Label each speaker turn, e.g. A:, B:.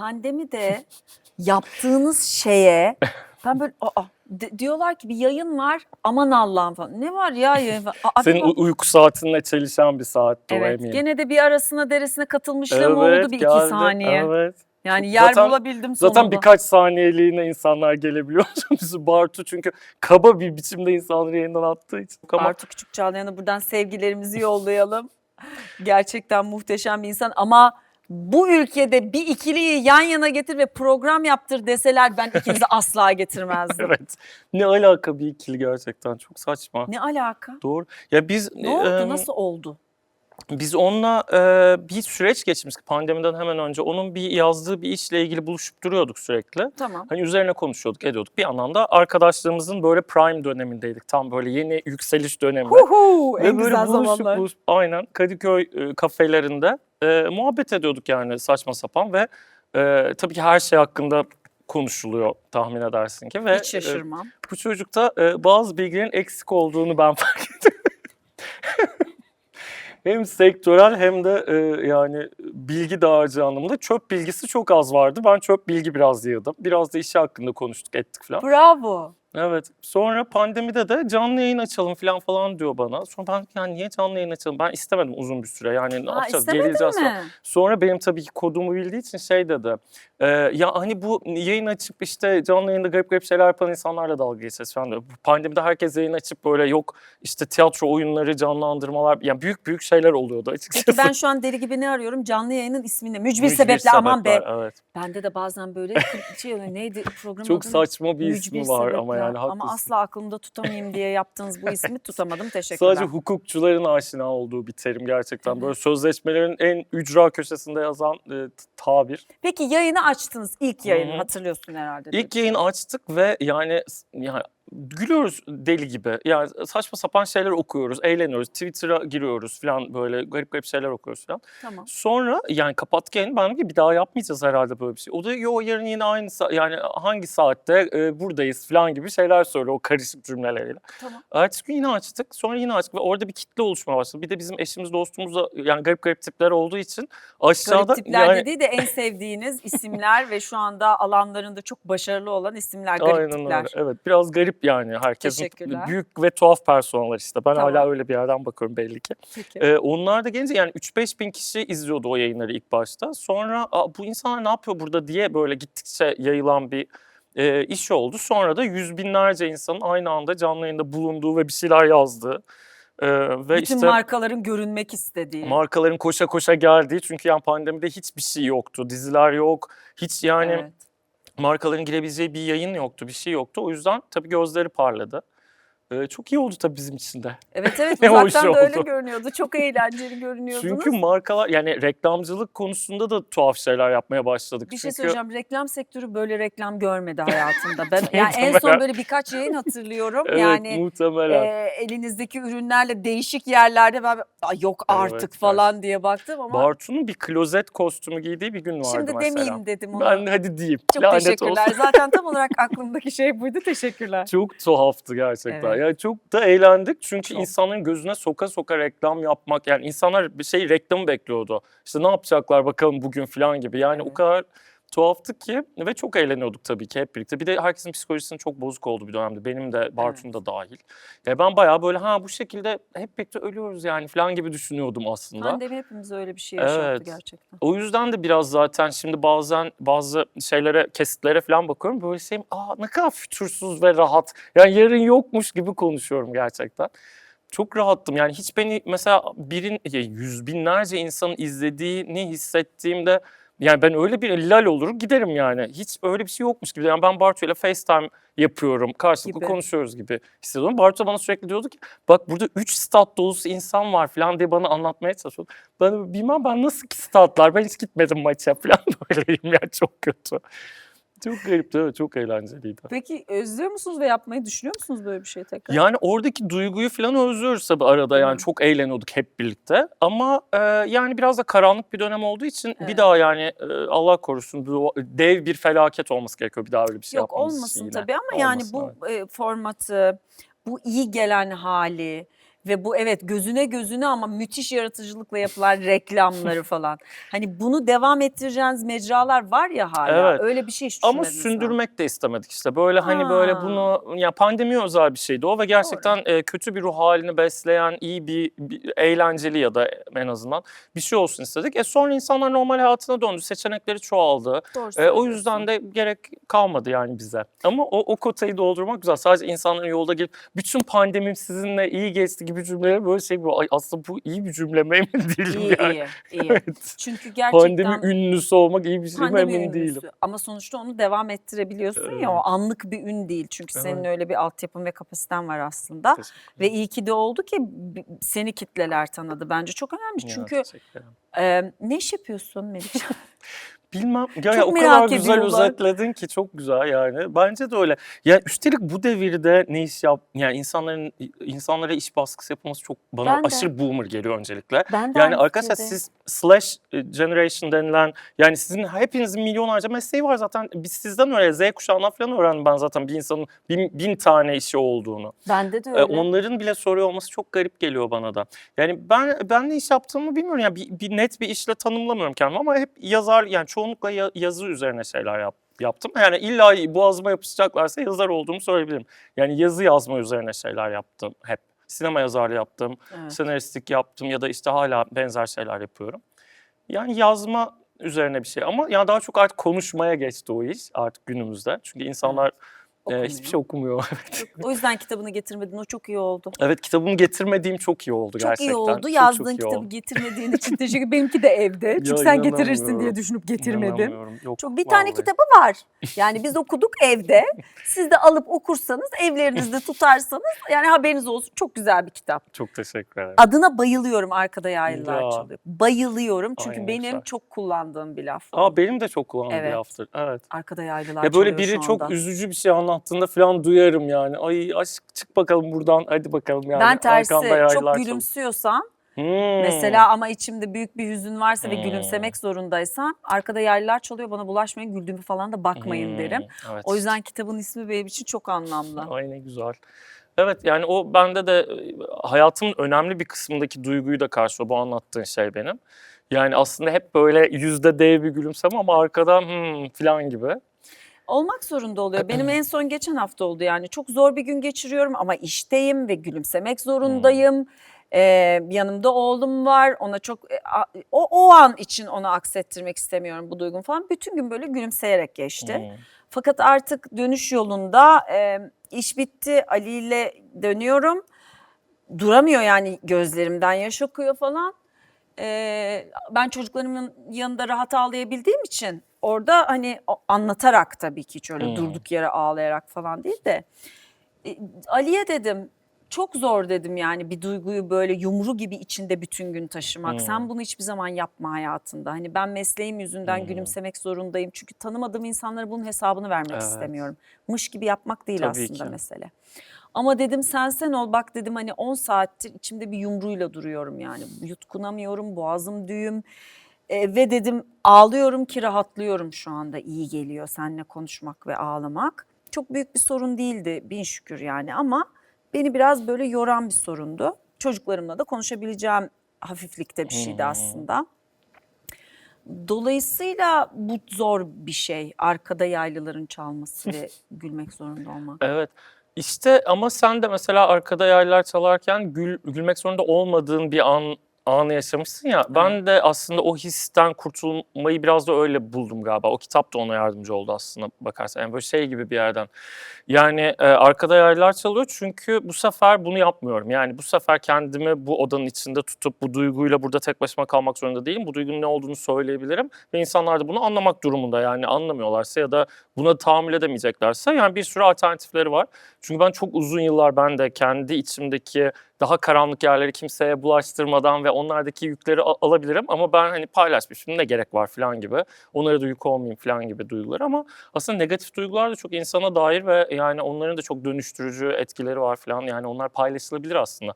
A: pandemide yaptığınız şeye ben böyle aa de- diyorlar ki bir yayın var aman Allah'ım falan. Ne var ya yayın falan. Aa,
B: Senin
A: bak-
B: uyku saatinle çelişen bir saatti o
A: Evet
B: eminim.
A: gene de bir arasına deresine katılmışlığım oldu bir iki
B: geldi,
A: saniye.
B: Evet.
A: Yani yer
B: Zaten-
A: bulabildim sonunda.
B: Zaten birkaç saniyeliğine insanlar gelebiliyor. Bartu çünkü kaba bir biçimde insanları yayından attığı için. Ama
A: Bartu Küçük Çağlayan'a buradan sevgilerimizi yollayalım. Gerçekten muhteşem bir insan ama bu ülkede bir ikiliyi yan yana getir ve program yaptır deseler ben ikinizi asla getirmezdim.
B: evet. Ne alaka bir ikili gerçekten çok saçma.
A: Ne alaka?
B: Doğru. Ya biz
A: Ne oldu?
B: e,
A: Nasıl oldu?
B: Biz onunla e, bir süreç geçmiştik pandemiden hemen önce. Onun bir yazdığı bir işle ilgili buluşup duruyorduk sürekli.
A: Tamam.
B: Hani üzerine konuşuyorduk, ediyorduk. Bir yandan da arkadaşlığımızın böyle prime dönemindeydik. Tam böyle yeni yükseliş dönemi.
A: Huhu,
B: Ve
A: en
B: böyle
A: güzel
B: buluşup,
A: zamanlar.
B: buluşup aynen Kadıköy e, kafelerinde e, muhabbet ediyorduk yani saçma sapan ve e, tabii ki her şey hakkında konuşuluyor tahmin edersin ki. Ve
A: Hiç şaşırmam.
B: e, bu çocukta e, bazı bilgilerin eksik olduğunu ben fark ettim. hem sektörel hem de e, yani bilgi dağarcığı anlamında çöp bilgisi çok az vardı. Ben çöp bilgi biraz yığdım. Biraz da işi hakkında konuştuk ettik falan.
A: Bravo.
B: Evet. Sonra pandemide de canlı yayın açalım falan falan diyor bana. Sonra ben yani niye canlı yayın açalım? Ben istemedim uzun bir süre. Yani ne
A: Ha,
B: yapacağız? Gerileceğiz falan.
A: mi?
B: Sonra benim tabii ki kodumu bildiği için şey dedi. e, ya hani bu yayın açıp işte canlı yayında garip garip şeyler yapan insanlarla dalga geçeceğiz falan diyor. Pandemide herkes yayın açıp böyle yok işte tiyatro oyunları, canlandırmalar yani büyük büyük şeyler oluyordu açıkçası.
A: Peki ben şu an deli gibi ne arıyorum? Canlı yayının ismini. Mücbir,
B: Mücbir
A: sebeple aman be.
B: sebepler, Evet.
A: Bende de bazen böyle şey. Neydi programın
B: Çok
A: adı ne?
B: saçma bir ismi var ama
A: sebepler.
B: Yani haklısın.
A: Ama asla aklımda tutamayayım diye yaptığınız bu ismi tutamadım. Teşekkürler.
B: Sadece hukukçuların aşina olduğu bir terim gerçekten. Böyle sözleşmelerin en ücra köşesinde yazan e, tabir.
A: Peki yayını açtınız. ilk yayını hatırlıyorsun herhalde.
B: İlk yayın açtık ve yani yani gülüyoruz deli gibi. Yani saçma sapan şeyler okuyoruz, eğleniyoruz. Twitter'a giriyoruz falan böyle garip garip şeyler okuyoruz falan.
A: Tamam.
B: Sonra yani kapattık yayını ben dedim ki bir daha yapmayacağız herhalde böyle bir şey. O da yo yarın yine aynı sa- yani hangi saatte e, buradayız falan gibi şeyler söylüyor o karışık cümleleriyle.
A: Tamam.
B: Ertesi gün yine açtık. Sonra yine açtık ve orada bir kitle oluşmaya başladı. Bir de bizim eşimiz dostumuz da yani garip garip tipler olduğu için aşağıda
A: Garip tipler
B: yani
A: dediği de en sevdiğiniz isimler ve şu anda alanlarında çok başarılı olan isimler. Garip
B: Aynen
A: tipler.
B: öyle. Evet biraz garip yani. Herkesin büyük ve tuhaf personeller işte. Ben
A: Tamam.
B: hala öyle bir yerden bakıyorum belli ki.
A: Peki.
B: Ee, onlar da gelince yani 3-5 bin kişi izliyordu o yayınları ilk başta. Sonra bu insanlar ne yapıyor burada diye böyle gittikçe yayılan bir e, iş oldu. Sonra da yüz binlerce insanın aynı anda canlı yayında bulunduğu ve bir şeyler yazdığı. e, ve
A: Bütün
B: işte
A: markaların görünmek istediği.
B: markaların koşa koşa geldiği. Çünkü yani pandemide hiçbir şey yoktu. Diziler yok. Hiç yani
A: Evet.
B: Markaların girebileceği bir yayın yoktu, bir şey yoktu. O yüzden tabii gözleri parladı. Ee, çok iyi oldu tabii bizim için de.
A: Evet evet
B: Ne
A: uzaktan da öyle
B: oldu.
A: görünüyordu. Çok eğlenceli görünüyordunuz.
B: Çünkü markalar yani reklamcılık konusunda da tuhaf şeyler yapmaya başladık.
A: bir şey
B: Çünkü
A: söyleyeceğim. Reklam sektörü böyle reklam görmedi hayatında. Ben yani en son böyle birkaç yayın hatırlıyorum.
B: Evet,
A: yani
B: muhtemelen.
A: e, elinizdeki ürünlerle değişik yerlerde ben yok artık
B: Evet,
A: falan diye baktım ama
B: Bartu'nun bir klozet kostümü giydiği bir gün vardı
A: şimdi
B: mesela.
A: demeyeyim dedim onu.
B: Ben hadi diyeyim.
A: Çok
B: Lanet
A: teşekkürler.
B: olsun.
A: Zaten tam olarak aklımdaki şey buydu. Teşekkürler.
B: Çok tuhaftı gerçekten.
A: Evet.
B: Yani çok da eğlendik çünkü
A: Çok.
B: insanların gözüne soka soka reklam yapmak yani insanlar bir şey reklamı bekliyordu. İşte ne yapacaklar bakalım bugün falan gibi. Yani o
A: Evet.
B: kadar tuhaftı ki ve çok eğleniyorduk tabii ki hep birlikte. Bir de herkesin psikolojisinin çok bozuk olduğu bir dönemde. Benim de Bartu'nun da dahil. Ya ben bayağı böyle ha bu şekilde hep birlikte ölüyoruz yani falan gibi düşünüyordum aslında.
A: Pandemi hepimiz öyle bir şey yaşattı
B: Evet.
A: gerçekten.
B: O yüzden de biraz zaten şimdi bazen bazı şeylere, kesitlere falan bakıyorum. Böyle şeyim, aa ne kadar fütursuz ve rahat. Yani yarın yokmuş gibi konuşuyorum gerçekten. Çok rahattım. Yani hiç beni mesela birin, ya yüz binlerce insanın izlediğini hissettiğimde yani ben öyle bir lal olur giderim yani. Hiç öyle bir şey yokmuş gibi. Yani ben Bartu ile FaceTime yapıyorum. Karşılıklı
A: Gibi.
B: konuşuyoruz gibi hissediyorum. Bartu bana sürekli diyordu ki bak burada 3 stat dolusu insan var falan diye bana anlatmaya çalışıyordu. Ben bilmem ben nasıl ki statlar ben hiç gitmedim maça falan böyleyim yani çok kötü. Çok garipti evet çok eğlenceliydi.
A: Peki özlüyor musunuz ve yapmayı düşünüyor musunuz böyle bir şey tekrar?
B: Yani oradaki duyguyu falan özlüyoruz tabii arada yani
A: mi?
B: çok eğleniyorduk hep birlikte. Ama e, yani biraz da karanlık bir dönem olduğu için
A: Evet.
B: bir daha yani e, Allah korusun dev bir felaket olması gerekiyor bir daha öyle bir şey
A: Yok
B: yapmamız için
A: olmasın
B: yine.
A: tabii ama yani
B: Olmasın,
A: bu e, formatı, bu iyi gelen hali Ve bu evet gözüne gözüne ama müthiş yaratıcılıkla yapılan reklamları falan. Hani bunu devam ettireceğiniz mecralar var ya hala.
B: Evet.
A: Öyle bir şey hiç
B: Ama sündürmek de istemedik işte. Böyle hani böyle
A: Ha.
B: bunu ya pandemi özel bir şeydi o ve gerçekten e, kötü bir ruh halini besleyen iyi bir, bir eğlenceli ya da en azından bir şey olsun istedik. E sonra insanlar normal hayatına döndü. Seçenekleri çoğaldı.
A: Doğru
B: E, o yüzden de gerek kalmadı yani bize. Ama o, o kotayı doldurmak güzel. Sadece insanların yolda gelip bütün pandemim sizinle iyi geçti gibi cümleler böyle şey bu. Aslında bu iyi bir cümle mi emin değilim
A: İyi
B: yani.
A: iyi iyi.
B: Evet.
A: Çünkü gerçekten
B: Pandemi ünlüsü olmak iyi bir şey mi emin değilim.
A: ünlüsü. Ama sonuçta onu devam ettirebiliyorsun ya o
B: Evet.
A: anlık bir ün değil. Çünkü senin
B: Evet.
A: öyle bir altyapın ve kapasiten var aslında. Ve iyi ki de oldu ki seni kitleler tanıdı. Bence çok önemli.
B: Ya,
A: Çünkü
B: ederim.
A: e, ne iş yapıyorsun Melike?
B: Bilmem. Ya,
A: Çok
B: ya o kadar güzel
A: ediyorlar.
B: özetledin ki çok güzel yani. Bence de öyle. Ya üstelik bu devirde ne iş yap yani insanların insanlara iş baskısı yapılması çok bana
A: Ben de.
B: aşırı boomer geliyor öncelikle.
A: Ben de
B: Yani arkadaşlar siz slash e, generation denilen yani sizin hepinizin milyonlarca mesleği var zaten. Biz sizden öyle Z kuşağından falan öğrendim ben zaten bir insanın bin, bin tane işi olduğunu.
A: Bende de
B: E,
A: öyle.
B: onların bile soruyor olması çok garip geliyor bana da. Yani ben ben ne iş yaptığımı bilmiyorum. Yani bir, bir net bir işle tanımlamıyorum kendimi ama hep yazar yani çoğunlukla ya- yazı üzerine şeyler yap, yaptım. Yani illa boğazıma yapışacaklarsa yazar olduğumu söyleyebilirim. Yani yazı yazma üzerine şeyler yaptım hep. Sinema yazarlığı yaptım,
A: Evet.
B: senaristlik yaptım ya da işte hala benzer şeyler yapıyorum. Yani yazma üzerine bir şey ama ya daha çok artık konuşmaya geçti o iş artık günümüzde. Çünkü insanlar e,
A: Okumuyor.
B: hiçbir şey okumuyor.
A: O yüzden kitabını getirmedin. O çok iyi oldu.
B: Evet kitabımı getirmediğim çok iyi oldu
A: Çok
B: gerçekten.
A: iyi oldu.
B: Çok,
A: Yazdığın
B: çok iyi
A: kitabı
B: oldu.
A: getirmediğin için teşekkür Benimki de evde. Çünkü
B: Ya,
A: sen getirirsin diye düşünüp getirmedim.
B: Yok,
A: Çok bir tane
B: vallahi.
A: kitabı var. Yani biz okuduk evde. Siz de alıp okursanız, evlerinizde tutarsanız yani haberiniz olsun. Çok güzel bir kitap.
B: Çok teşekkür ederim.
A: Adına bayılıyorum arkada yaylılar
B: Ya.
A: çalıyor. Bayılıyorum çünkü
B: Ay, ne
A: benim
B: güzel.
A: çok kullandığım bir laf.
B: Aa benim de çok kullandığım
A: Evet.
B: bir laftır. Evet.
A: Arkada yaylılar
B: Ya böyle biri çok üzücü bir şey anlattığında falan duyarım yani. Ay aşk çık bakalım buradan hadi bakalım yani.
A: ben tersi çok gülümsüyorsam
B: Hmm.
A: mesela ama içimde büyük bir hüzün varsa ve
B: Hmm.
A: gülümsemek zorundaysam arkada yaylılar çalıyor bana bulaşmayın güldüğümü falan da bakmayın
B: Hmm,
A: derim.
B: Evet.
A: O yüzden kitabın ismi benim için çok anlamlı.
B: Ay ne güzel. Evet yani o bende de e, hayatımın önemli bir kısmındaki duyguyu da karşılıyor bu anlattığın şey benim. Yani aslında hep böyle yüzde dev bir gülümseme ama arkadan hmm falan gibi.
A: Olmak zorunda oluyor. Benim en son geçen hafta oldu yani. Çok zor bir gün geçiriyorum ama işteyim ve gülümsemek zorundayım. Ee, yanımda oğlum var. Ona çok e, a- o o an için onu aksettirmek istemiyorum bu duygum falan. Bütün gün böyle gülümseyerek geçti.
B: Hmm.
A: Fakat artık dönüş yolunda e, iş bitti. Ali ile dönüyorum. Duramıyor yani gözlerimden yaş akıyor falan. E, ben çocuklarımın yanında rahat ağlayabildiğim için orada hani anlatarak tabii ki hiç öyle
B: Hmm.
A: durduk yere ağlayarak falan değil de e, Ali'ye dedim çok zor dedim yani bir duyguyu böyle yumru gibi içinde bütün gün taşımak.
B: Hmm.
A: Sen bunu hiçbir zaman yapma hayatında. Hani ben mesleğim yüzünden
B: Hmm.
A: gülümsemek zorundayım. Çünkü tanımadığım insanlara bunun hesabını vermek
B: Evet.
A: istemiyorum. Mış gibi yapmak değil
B: Tabii
A: aslında
B: ki.
A: mesele. Ama dedim sen sen ol bak dedim hani 10 saattir içimde bir yumruyla duruyorum yani. Yutkunamıyorum boğazım düğüm. E, ve dedim ağlıyorum ki rahatlıyorum şu anda iyi geliyor seninle konuşmak ve ağlamak. Çok büyük bir sorun değildi bin şükür yani ama beni biraz böyle yoran bir sorundu. Çocuklarımla da konuşabileceğim hafiflikte bir şeydi
B: Hmm.
A: aslında. Dolayısıyla bu zor bir şey. Arkada yaylıların çalması ve gülmek zorunda olmak.
B: Evet. İşte ama sen de mesela arkada yaylar çalarken gül, gülmek zorunda olmadığın bir an anı yaşamışsın ya. Ben de aslında o histen kurtulmayı biraz da öyle buldum galiba. O kitap da ona yardımcı oldu aslında bakarsan. Yani böyle şey gibi bir yerden. Yani e, arkada yaylar çalıyor çünkü bu sefer bunu yapmıyorum. Yani bu sefer kendimi bu odanın içinde tutup bu duyguyla burada tek başıma kalmak zorunda değilim. Bu duygunun ne olduğunu söyleyebilirim ve insanlar da bunu anlamak durumunda. Yani anlamıyorlarsa ya da buna tahammül edemeyeceklerse yani bir sürü alternatifleri var. Çünkü ben çok uzun yıllar ben de kendi içimdeki daha karanlık yerleri kimseye bulaştırmadan ve onlardaki yükleri alabilirim ama ben hani paylaşmışım ne gerek var falan gibi. Onlara da yük olmayayım falan gibi duygular ama aslında negatif duygular da çok insana dair ve yani onların da çok dönüştürücü etkileri var falan. Yani onlar paylaşılabilir aslında.